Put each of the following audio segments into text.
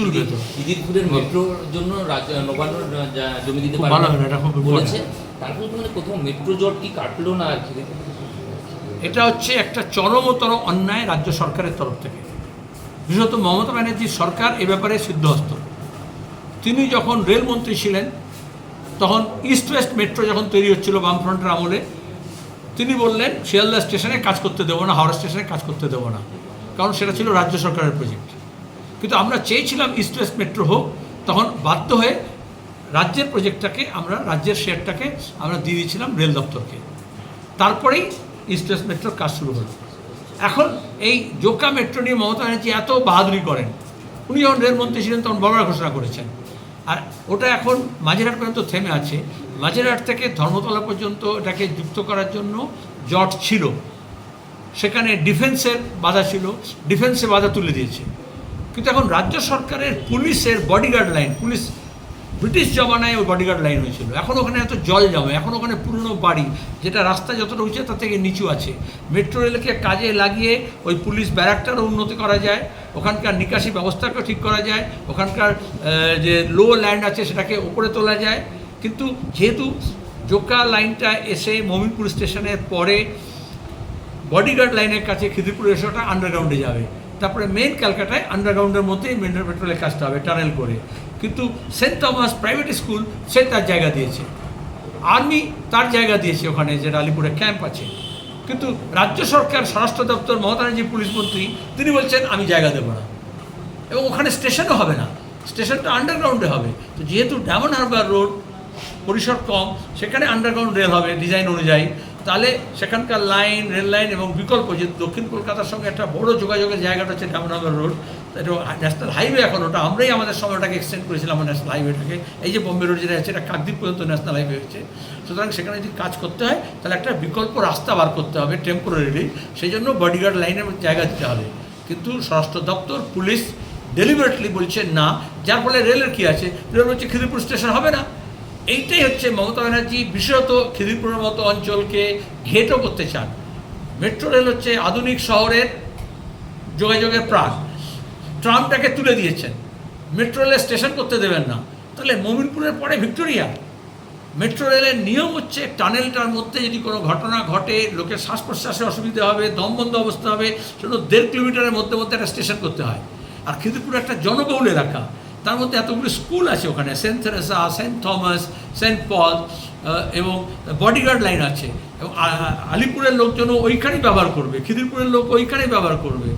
তুলবে তো। মেট্রোর জন্য নবান্ন জমি দিতে পারবে বলেছে। তারপর তো মানে কোথাও মেট্রো জট কি কাটলো না আর খিদিরপুর এটা হচ্ছে একটা চরমতর অন্যায় রাজ্য সরকারের তরফ থেকে। বিশেষত মমতা ব্যানার্জির সরকার এ ব্যাপারে সিদ্ধহস্ত। তিনি যখন রেলমন্ত্রী ছিলেন তখন ইস্ট ওয়েস্ট মেট্রো যখন তৈরি হচ্ছিল বামফ্রন্টের আমলে তিনি বললেন শিয়ালদা স্টেশনে কাজ করতে দেবো না হাওড়া স্টেশনে কাজ করতে দেবো না। কারণ সেটা ছিল রাজ্য সরকারের প্রজেক্ট কিন্তু আমরা চেয়েছিলাম ইস্ট ওয়েস্ট মেট্রো হোক, তখন বাধ্য হয়ে রাজ্যের প্রজেক্টটাকে আমরা, রাজ্যের শেয়ারটাকে আমরা দিয়ে দিয়েছিলাম রেল দপ্তরকে। তারপরেই ইস্ট ওয়েস্ট মেট্রোর কাজ শুরু হলো। এখন এই জোকা মেট্রো নিয়ে মমতা ব্যানার্জি এত বাহাদুরি করেন, উনি যখন রেলমন্ত্রী ছিলেন তখন বড় ঘোষণা করেছেন। আর ওটা এখন মাঝেরহাট পর্যন্ত থেমে আছে। মাঝেরহাট থেকে ধর্মতলা পর্যন্ত এটাকে যুক্ত করার জন্য জট ছিল। সেখানে ডিফেন্সের বাধা ছিল। ডিফেন্সে বাধা তুলে দিয়েছে। কিন্তু এখন রাজ্য সরকারের পুলিশের বডিগার্ড লাইন পুলিশ, ব্রিটিশ জমানায় ওই বডিগার্ড লাইন হয়েছিল। এখন ওখানে এত জল জমে, এখন ওখানে পুরনো বাড়ি, যেটা রাস্তা যতটা উঁচু, তার থেকে নিচু আছে। মেট্রো রেলকে কাজে লাগিয়ে ওই পুলিশ ব্যারাকটারও উন্নতি করা যায়, ওখানকার নিকাশি ব্যবস্থাকেও ঠিক করা যায়, ওখানকার যে লো ল্যান্ড আছে, সেটাকে ওপরে তোলা যায়। কিন্তু যেহেতু জোকা লাইনটা এসে মমিনপুর স্টেশনের পরে বডিগার্ড লাইনের কাছে খিদিরপুর এসে ওটা আন্ডারগ্রাউন্ডে যাবে। তারপরে মেন ক্যালকাটায় আন্ডারগ্রাউন্ডের মধ্যেই মেন পেট্রোলের কাজটা হবে টানেল করে। কিন্তু সেন্ট থমাস প্রাইভেট স্কুল সে তার জায়গা দিয়েছে। আর্মি তার জায়গা দিয়েছে ওখানে যে আলিপুরে ক্যাম্প আছে। কিন্তু রাজ্য সরকার, স্বরাষ্ট্র দপ্তর মমতা ব্যানার্জি পুলিশ মন্ত্রী, তিনি বলছেন, আমি জায়গা দেবো না। এবং ওখানে স্টেশনও হবে না। স্টেশনটা আন্ডারগ্রাউন্ডে হবে। তো যেহেতু ডায়মন্ড হারবার রোড পরিসর কম, সেখানে আন্ডারগ্রাউন্ড রেল হবে ডিজাইন অনুযায়ী। তাহলে সেখানকার লাইন, রেল লাইন এবং বিকল্প যে দক্ষিণ কলকাতার সঙ্গে একটা বড় যোগাযোগের জায়গাটা হচ্ছে হারবার রোড, এটা ন্যাশনাল হাইওয়ে এখন, ওটা আমরাই আমাদের সময়টাকে এক্সটেন্ড করেছিলাম ন্যাশনাল হাইওয়েটাকে। এই যে বোম্বে রোড যেটা আছে, এটা কাকদ্বীপ পর্যন্ত ন্যাশনাল হাইওয়ে হচ্ছে সুতরাং সেখানে যদি কাজ করতে হয়, তাহলে একটা বিকল্প রাস্তা বার করতে হবে টেম্পোরারিলি সেই জন্য বডিগার্ড লাইনের জায়গা দিতে হবে। কিন্তু স্বরাষ্ট্র দপ্তর, পুলিশ ডেলিভারেটলি বলছে না, যার ফলে রেলের কী আছে? রেল বলছে খিদিরপুর স্টেশন হবে না। এইটাই হচ্ছে মমতা ব্যানার্জি বিশেষত খিদিরপুরের মতো অঞ্চলকে ঘেঁটো করতে চান। মেট্রো রেল হচ্ছে আধুনিক শহরের যোগাযোগের প্রাণ। ট্রামটাকে তুলে দিয়েছেন। মেট্রো রেলের স্টেশন করতে দেবেন না। তাহলে মমিনপুরের পরে ভিক্টোরিয়া। মেট্রো রেলের নিয়ম হচ্ছে টানেলটার মধ্যে যদি কোনো ঘটনা ঘটে, লোকের শ্বাস প্রশ্বাসে অসুবিধা হবে, দম বন্ধ অবস্থা হবে, সেজন্য দেড় কিলোমিটারের মধ্যে মধ্যে একটা স্টেশন করতে হয়। আর খিদিরপুর একটা জনবহুল এলাকা। তার মধ্যে এতগুলো স্কুল আছে ওখানে। Saint Theresa, Saint Thomas, Saint Paul এবং বডিগার্ড লাইন আছে। এবং আলিপুরের লোকজনও ওইখানেই ব্যবহার করবে, খিদিরপুরের লোক ওইখানেই ব্যবহার করবে।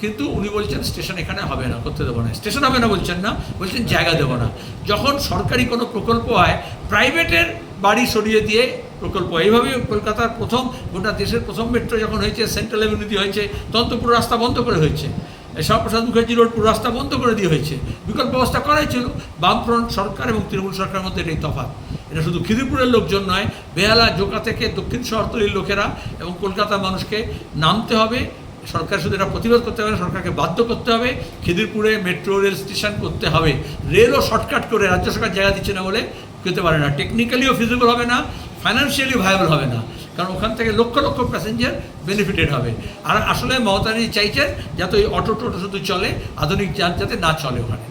কিন্তু উনি বলছেন, স্টেশন এখানে হবে না, করতে দেবো না। স্টেশন হবে না, বলছেন না, বলছেন, জায়গা দেবো না। যখন সরকারি কোনো প্রকল্প হয়, প্রাইভেটের বাড়ি সরিয়ে দিয়ে প্রকল্প এইভাবে কলকাতার প্রথম, গোটা দেশের প্রথম মেট্রো যখন হয়েছে, সেন্ট্রাল এভিনিউতে হয়েছে তখন তো পুরো রাস্তা বন্ধ করে হয়েছে। শ্যামাপ্রসাদ মুখার্জি রোড পুরো রাস্তা বন্ধ করে দিয়ে হয়েছে। বিকল্প ব্যবস্থা করাই ছিল। বামফ্রন্ট সরকার এবং তৃণমূল সরকারের মধ্যে এটাই তফাত এটা শুধু খিদিরপুরের লোকজন নয়, বেহালা, জোকা থেকে দক্ষিণ শহরতলির লোকেরা এবং কলকাতার মানুষকে নামতে হবে। সরকার শুধু এটা প্রতিরোধ করতে হবে সরকারকে বাধ্য করতে হবে। খিদিরপুরে মেট্রো রেল স্টেশন করতে হবে। রেলও শর্টকাট করে রাজ্য সরকার জায়গা দিচ্ছে না বলে করতে পারে না। টেকনিক্যালিও ফিজিবল হবে না ফাইন্যান্সিয়ালি ভায়াবল হবে না। কারণ ওখান থেকে লক্ষ লক্ষ প্যাসেঞ্জার বেনিফিটেড হবে। আর আসলে মমতা ব্যানার্জি চাইছেন যাতে ওই অটো টোটো শুধু চলে, আধুনিক যান যাতে না চলে ওখানে।